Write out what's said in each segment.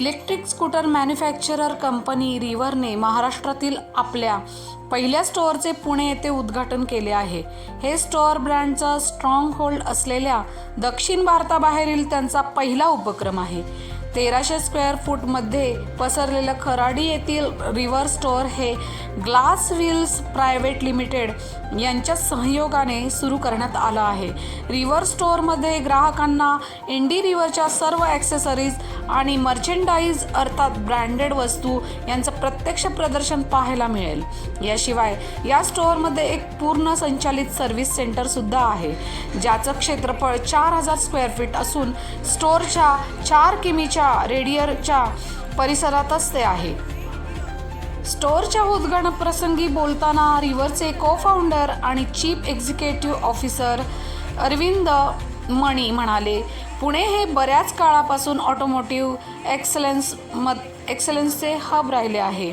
Electric scooter manufacturer company रिव्हरने महाराष्ट्रातील आपल्या पहिल्या स्टोअरचे पुणे येथे उद्घाटन केले आहे. हे स्टोअर ब्रँडचा स्ट्रॉंग होल्ड असलेल्या दक्षिण भारताबाहेरील त्यांचा पहिला उपक्रम आहे. तेराशे स्क्वेअर फूटमध्ये पसरलेलं खराडी येथील रिव्हर स्टोअर हे ग्लास व्हील्स प्रायव्हेट लिमिटेड यांच्या सहयोगाने सुरू करण्यात आलं आहे. रिव्हर स्टोअरमध्ये ग्राहकांना इंडी रिव्हरच्या सर्व ॲक्सेसरीज आणि मर्चेंडाईज अर्थात ब्रँडेड वस्तू यांचं प्रत्यक्ष प्रदर्शन पाहायला मिळेल. याशिवाय या स्टोअरमध्ये एक पूर्ण संचालित सर्व्हिस सेंटरसुद्धा आहे. ज्याचं क्षेत्रफळ चार हजार स्क्वेअर फीट असून स्टोअरच्या चार किमीच्या रेडियरच्या परिसरातच ते आहे. स्टोअरच्या उद्घाटन प्रसंगी बोलताना रिव्हरचे को फाउंडर आणि चीफ एक्झिक्युटिव्ह ऑफिसर अरविंद मणी म्हणाले पुणे हे बऱ्याच काळापासून ऑटोमोटिव्ह एक्सलन्स मत एक्सलन्सचे हब राहिले आहे.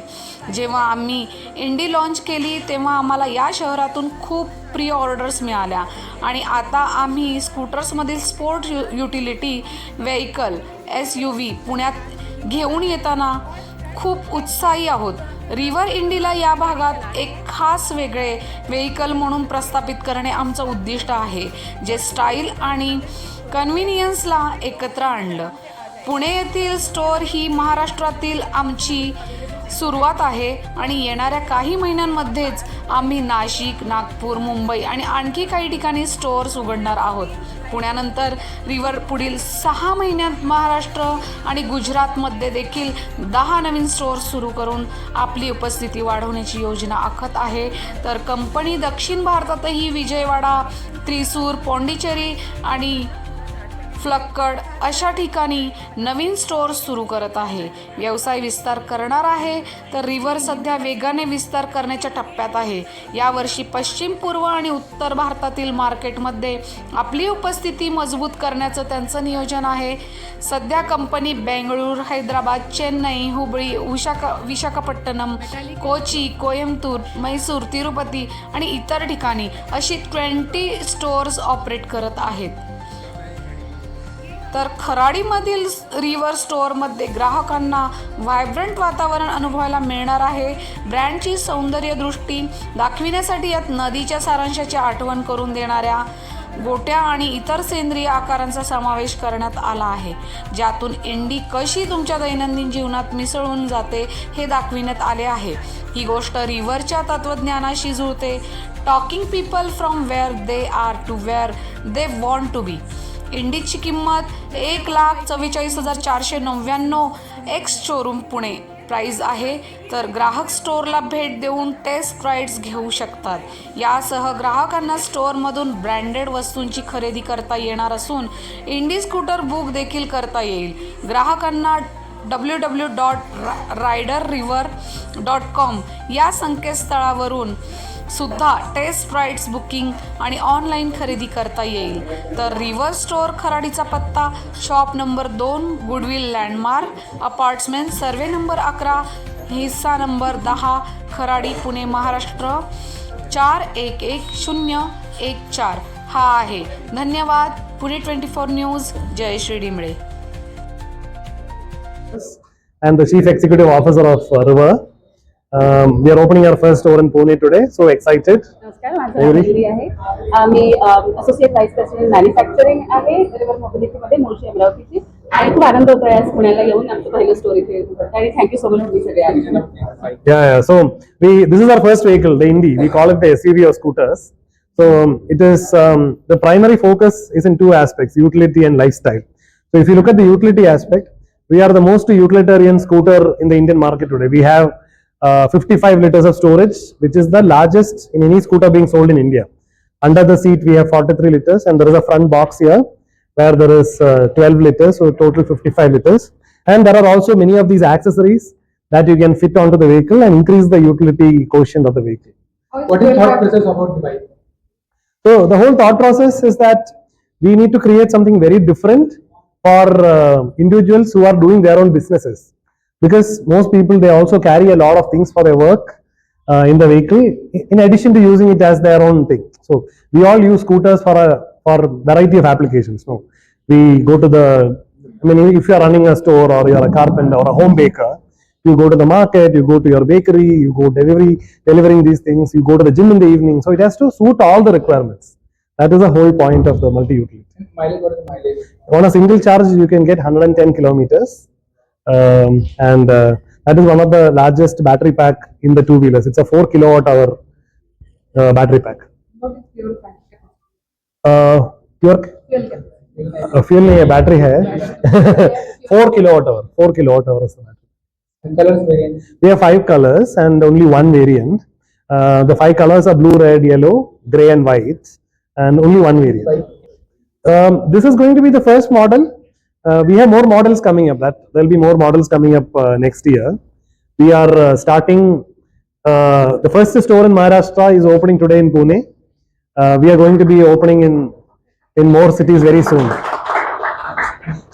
जेव्हा आम्ही इंडी लॉन्च केली तेव्हा आम्हाला या शहरातून खूप प्री ऑर्डर्स मिळाल्या. आणि आता आम्ही स्कूटर्समधील sport U utility vehicle S U V पुण्यात घेऊन येताना खूप उत्साही आहोत. रिव्हर इंडीला या भागात एक खास वेगळे व्हेकल म्हणून प्रस्थापित करणे आमचं उद्दिष्ट आहे जे स्टाईल आणि कन्व्हिनियन्सला एकत्र आणलं. पुणे येथील स्टोअर ही महाराष्ट्रातील आमची सुरुवात आहे आणि येणाऱ्या काही महिन्यांमध्येच आम्ही नाशिक नागपूर मुंबई आणि आणखी काही ठिकाणी स्टोअर्स उघडणार आहोत. पुण्यानंतर रिव्हर पुढील सहा महिन्यात महाराष्ट्र आणि गुजरातमध्ये देखील दहा नवीन स्टोअर्स सुरू करून आपली उपस्थिती वाढवण्याची योजना आखत आहे. तर कंपनी दक्षिण भारतातही विजयवाडा त्रिसूर पॉंडिचेरी आणि फ्लक्कड अशा ठिकाणी नवीन स्टोअर सुरू करत आहे. व्यवसाय विस्तार करणार आहे तर रिव्हर सध्या वेगाने विस्तार करण्याच्या टप्प्यात आहे. यावर्षी पश्चिम पूर्व आणि उत्तर भारतातील मार्केटमध्ये आपली उपस्थिती मजबूत करण्याचं त्यांचं नियोजन आहे. सध्या कंपनी बेंगळूर हैदराबाद चेन्नई हुबळी विशाखा विशाखापट्टणम कोची कोयम्बतूर मैसूर तिरुपती आणि इतर ठिकाणी अशी ट्वेंटी स्टोअर्स ऑपरेट करत आहेत. तर खराडीमधील रिव्हर स्टोअरमध्ये ग्राहकांना व्हायब्रंट वातावरण अनुभवायला मिळणार आहे. ब्रँडची सौंदर्य दृष्टी दाखविण्यासाठी यात नदीच्या सारांशाची आठवण करून देणाऱ्या गोट्या आणि इतर सेंद्रिय आकारांचा समावेश करण्यात आला आहे. ज्यातून इंडी कशी तुमच्या दैनंदिन जीवनात मिसळून जाते हे दाखविण्यात आले आहे. ही गोष्ट रिव्हरच्या तत्त्वज्ञानाशी जुळते. Talking people from where they are to where they want to be. इंडिकची किंमत एक लाख चव्वेचाळीस हजार चारशे नव्याण्णव. Ex showroom Pune. प्राईज आहे तर ग्राहक स्टोअरला भेट देऊन टेस्ट राईड्स घेऊ शकतात. यासह ग्राहकांना स्टोअरमधून ब्रँडेड वस्तूंची खरेदी करता येणार असून इंडी स्कूटर बुक देखील करता येईल. ग्राहकांना W W dot rider river dot com या संकेतस्थळावरून सुद्धा टेस्ट राईड्स बुकिंग आणि ऑनलाईन खरेदी करता येईल. तर रिव्हर स्टोअर खराडीचा पत्ता शॉप नंबर दोन Goodwill Landmark apartment survey number अकरा हिस्सा नंबर दहा खराडी पुणे महाराष्ट्र चार एक एक शून्य एक चार. हा आहे. धन्यवाद. Pune twenty four news. Jai Shri Dimale I'm the Chief Executive Officer of uh, River. Um, we are opening our first store in Pune today, so excited. नमस्कार माझं नाव मयुरी. मयुरी आहे आम्ही असोसिएट व्हाईस प्रेसिडेंट मॅन्युफॅक्चरिंग आहे River मोबिलिटीमध्ये Mulshi अमरावतीची आणि खूप आनंद होतोय आज पुण्याला येऊन आमचं पहिलं स्टोर इथे उघडतं आणि थँक्यू सो मच तुम्ही सगळे आले Yeah, yeah. So we this is our first vehicle, the Indy. We call it the SUV of scooters. So um, it is um, the primary focus is in two aspects: utility and lifestyle. So if you look at the utility aspect, we are the most utilitarian scooter in the Indian market today. We have uh, 55 liters of storage, which is the largest in any scooter being sold in India. Under the seat, we have 43 liters, and there is a front box here where there is uh, 12 liters, so total 55 liters. And there are also many of these accessories that you can fit onto the vehicle and increase the utility quotient of the vehicle. What is the thought process about the bike? So the whole thought process is that we need to create something very different for uh, individuals who are doing their own businesses. Because most people they also carry a lot of things for their work uh, in the vehicle, in addition to using it as their own thing. So we all use scooters for a for variety of applications. No, we go to the I mean, if you are running a store or you are a carpenter or a home baker, you go to the market, you go to your bakery, you go delivery, delivering these things, you go to the gym in the evening. So it has to suit all the requirements. That is the whole point of the multi-utility. Mileage, what is the mileage? On a single charge, you can get 110 kilometers, um, and uh, that is one of the largest battery pack in the two wheelers. It's a four kilowatt hour uh, battery pack. What is fuel tank? Uh, pure Fuel tank. uh, fuel नहीं है battery है four kilowatt hour four kilowatt hour is the battery. And colors variant. We have five colors and only one variant. Uh, the five colors are blue, red, yellow, gray, and white, and only one variant. Bike. uh, we have more models coming up. That there will be more models coming up uh, next year. We are uh, starting. Uh, the first store in Maharashtra is opening today in Pune. Uh, we are going to be opening in in more cities very soon.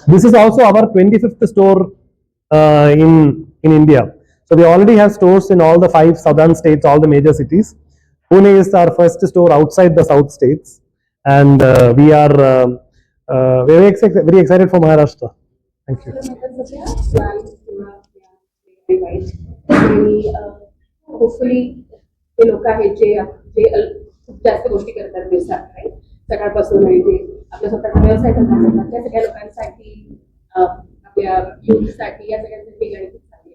This is also our 25th store uh, in in India. So we already have stores in all the five southern states, all the major cities. Pune is our first store outside the south states, and uh, we are um, uh, very excited, very excited for Maharashtra. Thank you. आणि hopefully ते लोक आहेत जे जे खूप जास्त गोष्टी करतात दिवसात right? सकाळपासून आणि जे आपल्या स्वतःचा व्यवसाय करतात त्या सगळ्या लोकांसाठी आपल्या युथसाठी या सगळ्यांसाठी गाडी खूप चांगली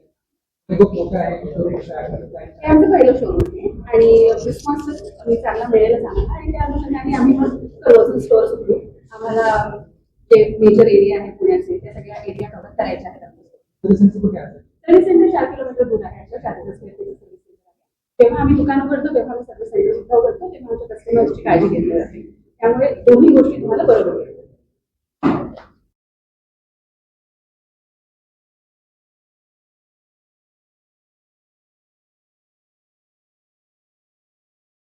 आमचं पहिलं शोरूम आहे आणि रिस्पॉन्स मी चांगला मिळेल चांगला आणि त्या अनुषंगाने आम्ही मग करू स्टोअर सुरू आम्हाला जे मेजर एरिया आहे पुण्याचे त्या सगळ्या एरिया कव्हर करायच्या आहेत? सर्व्हिस सेंटर चार किलोमीटर दूर आहे जेव्हा आम्ही दुकान उघडतो तेव्हा आम्ही सर्व्हिस सेंटर सुद्धा उघडतो तेव्हा आमच्या कस्टमर्सची काळजी घेतली जाते त्यामुळे दोन्ही गोष्टी तुम्हाला बरोबर.